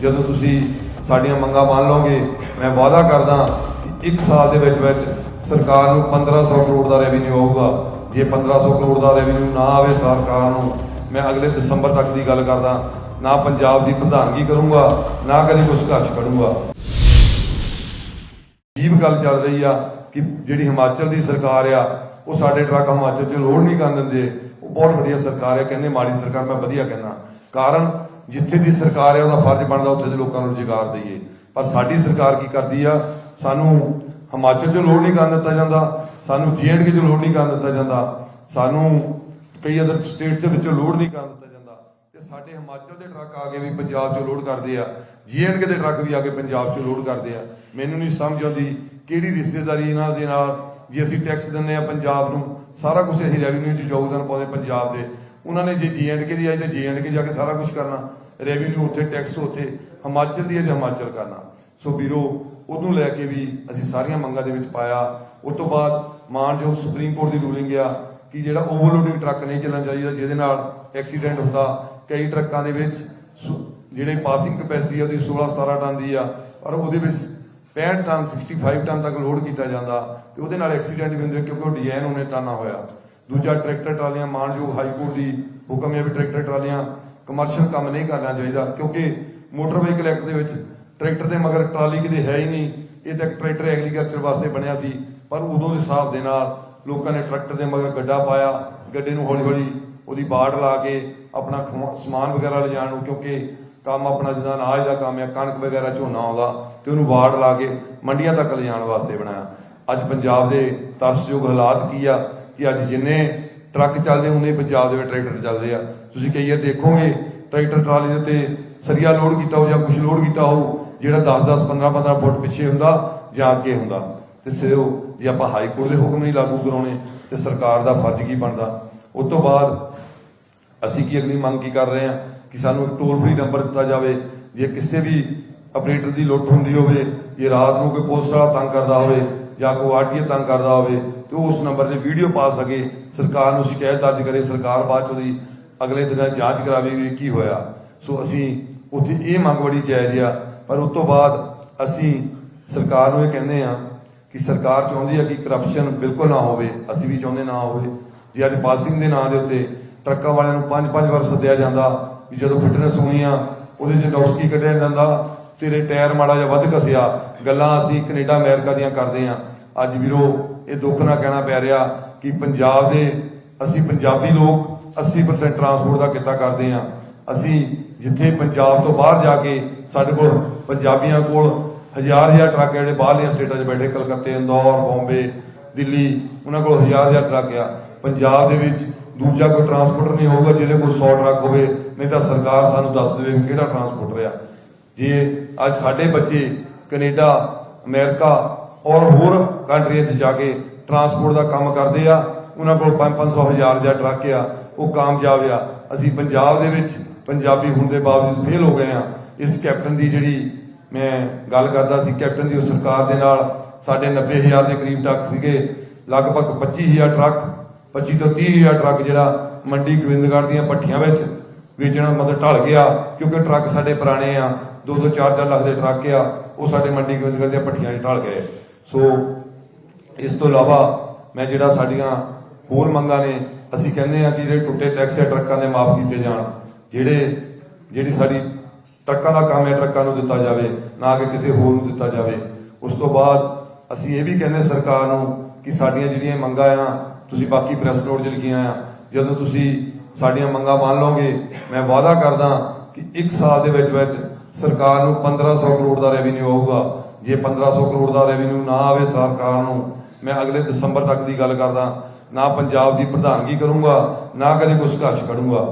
ਜਦੋਂ ਤੁਸੀਂ ਸਾਡੀਆਂ ਮੰਗਾਂ ਮੰਨ ਲਓਗੇ, ਮੈਂ ਵਾਅਦਾ ਕਰਦਾ ਕਿ ਇੱਕ ਸਾਲ ਦੇ ਵਿੱਚ ਵਿੱਚ ਸਰਕਾਰ ਨੂੰ 1500 ਕਰੋੜ ਦਾ ਰੈਵਨਿਊ ਆਊਗਾ। ਜੇ 1500 ਕਰੋੜ ਦਾ ਰੈਵਨਿਊ ਨਾ ਆਵੇ ਸਰਕਾਰ ਨੂੰ, ਮੈਂ ਅਗਲੇ ਦਸੰਬਰ ਤੱਕ ਦੀ ਗੱਲ ਕਰਦਾ, ਨਾ ਪੰਜਾਬ ਦੀ ਪ੍ਰਧਾਨਗੀ ਕਰੂੰਗਾ, ਨਾ ਕਦੇ ਕੋਈ ਸੰਘਰਸ਼ ਕਰੂੰਗਾ ਜੀਵ ਗੱਲ ਚੱਲ ਰਹੀ ਆ ਕਿ ਜਿਹੜੀ ਹਿਮਾਚਲ ਦੀ ਸਰਕਾਰ ਆ, ਉਹ ਸਾਡੇ ਟਰੱਕ ਹਿਮਾਚਲ 'ਚ ਲੋਡ ਨਹੀਂ ਕਰਨ ਦਿੰਦੇ। ਉਹ ਬਹੁਤ ਵਧੀਆ ਸਰਕਾਰ ਹੈ ਕਹਿੰਦੇ ਮਾੜੀ ਸਰਕਾਰ, ਮੈਂ ਵਧੀਆ ਕਹਿੰਦਾ। ਕਾਰਨ ਜਿੱਥੇ ਦੀ ਸਰਕਾਰ ਹੈ, ਉਹਦਾ ਫਰਜ਼ ਬਣਦਾ ਉੱਥੇ ਦੇ ਲੋਕਾਂ ਨੂੰ ਰੁਜ਼ਗਾਰ ਦਈਏ। ਪਰ ਸਾਡੀ ਸਰਕਾਰ ਕੀ ਕਰਦੀ ਆ? ਸਾਨੂੰ ਹਿਮਾਚਲ 'ਚ ਲੋਡ ਨਹੀਂ ਕਰਨ ਦਿੱਤਾ ਜਾਂਦਾ, ਸਾਨੂੰ ਜੀਐਂਡਕੇ 'ਚ ਲੋਡ ਨਹੀਂ ਕਰਨ ਦਿੱਤਾ ਜਾਂਦਾ, ਸਾਨੂੰ ਕਈ ਅਦਰ ਸਟੇਟ ਦੇ ਵਿੱਚੋਂ ਲੋਡ ਨਹੀਂ ਕਰਨ ਦਿੱਤਾ ਜਾਂਦਾ। ਤੇ ਸਾਡੇ ਹਿਮਾਚਲ ਦੇ ਟਰੱਕ ਆ ਕੇ ਵੀ ਪੰਜਾਬ 'ਚੋਂ ਲੋਡ ਕਰਦੇ ਆ ਜੀਐਨਕੇ ਦੇ ਟਰੱਕ ਵੀ ਆ ਕੇ ਪੰਜਾਬ 'ਚੋਂ ਲੋਡ ਕਰਦੇ ਆ। ਮੈਨੂੰ ਨਹੀਂ ਸਮਝ ਆਉਂਦੀ ਕਿਹੜੀ ਰਿਸ਼ਤੇਦਾਰੀ ਇਹਨਾਂ ਦੇ ਨਾਲ, ਜੇ ਅਸੀਂ ਟੈਕਸ ਦਿੰਦੇ ਆ ਪੰਜਾਬ ਨੂੰ, ਸਾਰਾ ਕੁਝ ਅਸੀਂ ਰੈਵਨਿਊ 'ਚ ਯੋਗਦਾਨ ਪਾਉਂਦੇ ਪੰਜਾਬ ਦੇ। ਉਹਨਾਂ ਨੇ ਜੇ ਜੀਐਨਕੇ ਦੀ ਆਈ ਤਾਂ ਜੀਐਨਕੇ ਜਾ ਕੇ ਸਾਰਾ ਕੁਝ ਕਰਨਾ। ਰੈਵਨਿਊ ਉੱਥੇ ਟੈਕਸ ਉੱਥੇ, ਹਿਮਾਚਲ ਦੀ ਹੈ ਜਾਂ ਹਿਮਾਚਲ ਕਰਨਾ। ਸੋ ਵੀਰੋ, ਉਹਨੂੰ ਲੈ ਕੇ ਵੀ ਅਸੀਂ ਸਾਰੀਆਂ ਮੰਗਾਂ ਦੇ ਵਿੱਚ ਪਾਇਆ। ਉਸ ਤੋਂ ਬਾਅਦ ਮਾਨਯੋਗ ਸੁਪਰੀਮ ਕੋਰਟ ਦੀ ਰੂਲਿੰਗ ਆ ਕਿ ਜਿਹੜਾ ਓਵਰਲੋਡਿੰਗ ਟਰੱਕ ਨਹੀਂ ਚੱਲਣਾ ਚਾਹੀਦਾ, ਜਿਹਦੇ ਨਾਲ ਐਕਸੀਡੈਂਟ ਹੁੰਦਾ। ਕਈ ਟਰੱਕਾਂ ਦੇ ਵਿੱਚ ਜਿਹੜੇ ਪਾਸਿੰਗ ਕਪੈਸਿਟੀ ਆ, ਉਹਦੀ 16 17 ਟਨ ਦੀ ਆ। ਪਰ ਉਹਦੇ ਵਿੱਚ 65 ਟਨ 65 ਟਨ ਤੱਕ ਲੋਡ ਕੀਤਾ ਜਾਂਦਾ। ਤੇ ਉਹਦੇ ਨਾਲ ਐਕਸੀਡੈਂਟ ਵੀ ਹੁੰਦੇ ਕਿਉਂਕਿ ਉਹ ਡਿਜ਼ਾਈਨ ਉਹਨੇ ਟਾਨਾ ਹੋਇਆ। ਦੂਜਾ ਟਰੈਕਟਰ ਟਰਾਲੀਆਂ ਮਾਨਯੋਗ ਹਾਈ ਕੋਰਟ ਦੀ ਹੁਕਮ ਹੈ ਵੀ ਟਰੈਕਟਰ ਟਰਾਲੀਆਂ ਕਮਰਸ਼ੀਅਲ ਕੰਮ ਨਹੀਂ ਕਰਨਾ ਚਾਹੀਦਾ, ਕਿਉਂਕਿ ਮੋਟਰ ਵਹੀਕਲ ਐਕਟ ਦੇ ਵਿੱਚ ਟਰੈਕਟਰ ਦੇ ਮਗਰ ਟਰਾਲੀ ਕਿਤੇ ਹੈ ਹੀ ਨਹੀਂ, ਇਹ ਤਾਂ ਇੱਕ ਟਰੈਕਟਰ ਐਗਰੀਕਲਚਰ ਵਾਸਤੇ ਬਣਿਆ ਸੀ, ਪਰ ਉਦੋਂ ਦੇ ਹਿਸਾਬ ਦੇ ਨਾਲ ਲੋਕਾਂ ਨੇ ਟਰੈਕਟਰ ਦੇ ਮਗਰ ਗੱਡਾ ਪਾਇਆ, ਗੱਡੇ ਨੂੰ ਹੌਲੀ ਹੌਲੀ ਉਹਦੀ ਬਾੜ ਲਾ ਕੇ ਆਪਣਾ ਸਮਾਨ ਵਗੈਰਾ ਲਿਜਾਣ ਨੂੰ, ਕਿਉਂਕਿ ਕੰਮ ਆਪਣਾ ਜਿੱਦਾਂ ਅਨਾਜ ਦਾ ਕੰਮ ਹੈ, ਕਣਕ ਵਗੈਰਾ ਝੋਨਾ ਆਉਂਦਾ, ਤੇ ਉਹਨੂੰ ਬਾੜ ਲਾ ਕੇ ਮੰਡੀਆਂ ਤੱਕ ਲਿਜਾਣ ਵਾਸਤੇ ਬਣਾਇਆ। ਅੱਜ ਪੰਜਾਬ ਦੇ ਤਰਸਯੋਗ ਹਾਲਾਤ ਕੀ ਆ? ਕਿ ਅੱਜ ਜਿੰਨੇ ਟਰੱਕ ਚੱਲਦੇ, ਉਹਨੇ ਪੰਜਾਬ ਦੇ ਵਿੱਚ ਟਰੈਕਟਰ ਚੱਲਦੇ ਆ। ਤੁਸੀਂ ਕਈ ਵਾਰ ਦੇਖੋਗੇ, ਟਰੈਕਟਰ ਟਰਾਲੀ ਦੇ ਉੱਤੇ ਸਰੀਆ ਲੋਡ ਕੀਤਾ ਹੋ ਜਾਂ ਕੁਝ ਲੋਡ ਕੀਤਾ ਹੋ ਜਿਹੜਾ 10 10 15 15 ਫੁੱਟ ਪਿੱਛੇ ਹੁੰਦਾ ਜਾਂ ਅੱਗੇ ਹੁੰਦਾ। ਤੇ ਸਿਰੋ ਜੇ ਆਪਾਂ ਹਾਈ ਕੋਰਟ ਦੇ ਹੁਕਮ ਨਹੀਂ ਲਾਗੂ ਕਰਾਉਣੇ, ਤੇ ਸਰਕਾਰ ਦਾ ਫਰਜ਼ ਕੀ ਬਣਦਾ? ਉਸ ਤੋਂ ਬਾਅਦ ਅਸੀਂ ਕੀ ਅਗਲੀ ਮੰਗ ਕੀ ਕਰ ਰਹੇ ਹਾਂ? ਕਿ ਸਾਨੂੰ ਇੱਕ ਟੋਲ ਫ੍ਰੀ ਨੰਬਰ ਦਿੱਤਾ ਜਾਵੇ। ਜੇ ਕਿਸੇ ਵੀ ਆਪਰੇਟਰ ਦੀ ਲੁੱਟ ਹੁੰਦੀ ਹੋਵੇ, ਜੇ ਰਾਤ ਨੂੰ ਕੋਈ ਪੁਲਿਸ ਵਾਲਾ ਤੰਗ ਕਰਦਾ ਹੋਵੇ ਜਾਂ ਕੋਈ ਆਰਟੀਏ ਤੰਗ ਕਰਦਾ ਹੋਵੇ ਤੇ ਉਹ ਉਸ ਨੰਬਰ ਤੇ ਵੀਡੀਓ ਪਾ ਸਕੇ, ਸਰਕਾਰ ਨੂੰ ਸ਼ਿਕਾਇਤ ਦਰਜ ਕਰੇ, ਸਰਕਾਰ ਬਾਅਦ ਚ ਉਹਦੀ ਅਗਲੇ ਦਿਨਾਂ ਜਾਂਚ ਕਰਾਵੇ ਕੀ ਹੋਇਆ। ਸੋ ਅਸੀਂ ਉੱਥੇ ਇਹ ਮੰਗ ਬੜੀ ਜਾਇਜ਼ ਆ, ਪਰ ਉਸ ਤੋਂ ਬਾਅਦ ਅਸੀਂ ਸਰਕਾਰ ਨੂੰ ਇਹ ਕਹਿੰਦੇ ਆ ਕਿ ਸਰਕਾਰ ਚਾਹੁੰਦੀ ਹੈ ਕਿ ਕਰਪਸ਼ਨ ਬਿਲਕੁਲ ਨਾ ਹੋਵੇ, ਅਸੀਂ ਵੀ ਚਾਹੁੰਦੇ ਨਾ ਹੋਵੇ। ਜੇ ਅੱਜ ਪਾਸਿੰਗ ਦੇ ਨਾਂ ਦੇ ਉੱਤੇ ਟਰੱਕਾਂ ਵਾਲਿਆਂ ਨੂੰ ਪੰਜ ਪੰਜ ਵਾਰ ਸੱਦਿਆ ਜਾਂਦਾ ਵੀ ਜਦੋਂ ਫਿਟਨੈਸ ਹੋਣੀ ਆ, ਉਹਦੇ ਚ ਡੌਸਕੀ ਕੱਢਿਆ ਜਾਂਦਾ ਤੇਰੇ ਟਾਇਰ ਮਾੜਾ ਜਿਹਾ ਵੱਧ ਘਸਿਆ, ਗੱਲਾਂ ਅਸੀਂ ਕੈਨੇਡਾ, ਅਮਰੀਕਾ ਦੀਆਂ ਕਰਦੇ ਆ। ਅੱਜ ਵੀਰੋ, ਇਹ ਦੁੱਖ ਨਾਲ ਕਹਿਣਾ ਪੈ ਰਿਹਾ ਕਿ ਪੰਜਾਬ ਦੇ ਅਸੀਂ ਪੰਜਾਬੀ ਲੋਕ 80% ਟਰਾਂਸਪੋਰਟ ਦਾ ਕਿੱਤਾ ਕਰਦੇ ਆ। ਅਸੀਂ ਜਿੱਥੇ ਪੰਜਾਬ ਤੋਂ ਬਾਹਰ ਜਾ ਕੇ ਸਾਡੇ ਕੋਲ ਪੰਜਾਬੀਆਂ ਕੋਲ ਹਜ਼ਾਰ ਹਜ਼ਾਰ ਟਰੱਕ ਆ ਜਿਹੜੇ ਬਾਹਰਲੀਆਂ ਸਟੇਟਾਂ 'ਚ ਬੈਠੇ, ਕਲਕੱਤੇ, ਇੰਦੌਰ, ਬੰਬੇ, ਦਿੱਲੀ, ਉਹਨਾਂ ਕੋਲ ਹਜ਼ਾਰ ਹਜ਼ਾਰ ਟਰੱਕ ਆ। ਪੰਜਾਬ ਦੇ ਵਿੱਚ ਦੂਜਾ ਕੋਈ ਟਰਾਂਸਪੋਰਟਰ ਨਹੀਂ ਹੋਊਗਾ ਜਿਹਦੇ ਕੋਲ 100 ਟਰੱਕ ਹੋਵੇ, ਨਹੀਂ ਤਾਂ ਸਰਕਾਰ ਸਾਨੂੰ ਦੱਸ ਦੇਵੇ ਵੀ ਕਿਹੜਾ ਟਰਾਂਸਪੋਰਟਰ ਆ। ਜੇ ਅੱਜ ਸਾਡੇ ਬੱਚੇ ਕੈਨੇਡਾ, ਅਮਰੀਕਾ ਔਰ ਹੋਰ ਕੰਟਰੀਆਂ 'ਚ ਜਾ ਕੇ ਟਰਾਂਸਪੋਰਟ ਦਾ ਕੰਮ ਕਰਦੇ ਆ, ਉਹਨਾਂ ਕੋਲ 5-500 ਹਜ਼ਾਰ ਦਾ ਟਰੱਕ ਆ, ਉਹ ਕਾਮਯਾਬ ਆ। ਅਸੀਂ ਪੰਜਾਬ ਦੇ ਵਿੱਚ ਪੰਜਾਬੀ ਹੋਣ ਦੇ ਬਾਵਜੂਦ ਫੇਲ ਹੋ ਗਏ ਆ। ਇਸ ਕੈਪਟਨ ਦੀ ਜਿਹੜੀ ਮੈਂ ਗੱਲ ਕਰਦਾ ਸੀ, ਕੈਪਟਨ ਦੀ ਉਸ ਸਰਕਾਰ ਦੇ ਨਾਲ ਸਾਡੇ 90000 ਦੇ ਕਰੀਬ ਟਰੱਕ ਸੀਗੇ, ਲਗਭਗ 25000 ਟਰੱਕ 25 ਤੋਂ 30000 ਟਰੱਕ ਜਿਹੜਾ ਮੰਡੀ ਗੋਬਿੰਦਗੜ੍ਹ ਦੀਆਂ ਭੱਠੀਆਂ ਵਿੱਚ ਵੇਚਣਾ ਮਤਲਬ ਢਲ ਗਿਆ, ਕਿਉਂਕਿ ਟਰੱਕ ਸਾਡੇ ਪੁਰਾਣੇ ਆ 2-2 4-4 ਲੱਖ ਦੇ ਟਰੱਕ ਆ, ਉਹ ਸਾਡੇ ਮੰਡੀ ਗੋਬਿੰਦਗੜ੍ਹ ਦੀਆਂ ਭੱਠੀਆਂ 'ਚ ਢਲ ਗਏ। ਸੋ, ਇਸ ਤੋਂ ਇਲਾਵਾ ਮੈਂ ਜਿਹੜਾ ਸਾਡੀਆਂ ਹੋਰ ਮੰਗਾਂ ਨੇ, ਅਸੀਂ ਕਹਿੰਦੇ ਆ ਕਿ ਜਿਹੜੇ ਟੁੱਟੇ ਟੈਕਸ ਆ ਟਰੱਕਾਂ ਦੇ ਮਾਫ ਕੀਤੇ ਜਾਣ, ਜਿਹੜੇ, ਜਿਹੜੀ ਸਾਡੀ ਟਰੱਕਾਂ ਦਾ ਕੰਮ ਹੈ, ਟਰੱਕਾਂ ਨੂੰ ਦਿੱਤਾ ਜਾਵੇ, ਨਾ ਕਿ ਕਿਸੇ ਹੋਰ ਨੂੰ ਦਿੱਤਾ ਜਾਵੇ। ਉਸ ਤੋਂ ਬਾਅਦ ਅਸੀਂ ਇਹ ਵੀ ਕਹਿੰਦੇ ਸਰਕਾਰ ਨੂੰ ਕਿ ਸਾਡੀਆਂ ਜਿਹੜੀਆਂ ਮੰਗਾਂ ਆ, ਤੁਸੀਂ ਬਾਕੀ ਪ੍ਰੈਸ ਨੋਟ 'ਚ ਲਿਖੀਆਂ ਆ, ਜਦੋਂ ਤੁਸੀਂ ਸਾਡੀਆਂ ਮੰਗਾਂ ਮੰਨ ਲਓਗੇ, ਮੈਂ ਵਾਅਦਾ ਕਰਦਾ ਕਿ ਇੱਕ ਸਾਲ ਦੇ ਵਿੱਚ ਵਿੱਚ ਸਰਕਾਰ ਨੂੰ 1500 ਕਰੋੜ ਦਾ ਰੈਵਨਿਊ ਆਊਗਾ। ਜੇ 1500 ਕਰੋੜ ਦਾ ਰੈਵਨਿਊ ਨਾ ਆਵੇ ਸਰਕਾਰ ਨੂੰ, ਮੈਂ ਅਗਲੇ ਦਸੰਬਰ ਤੱਕ ਦੀ ਗੱਲ ਕਰਦਾ, ਨਾ ਪੰਜਾਬ ਦੀ ਪ੍ਰਧਾਨਗੀ ਕਰੂੰਗਾ, ਨਾ ਕਦੇ ਕੋਈ ਸੰਘਰਸ਼ ਕਰੂੰਗਾ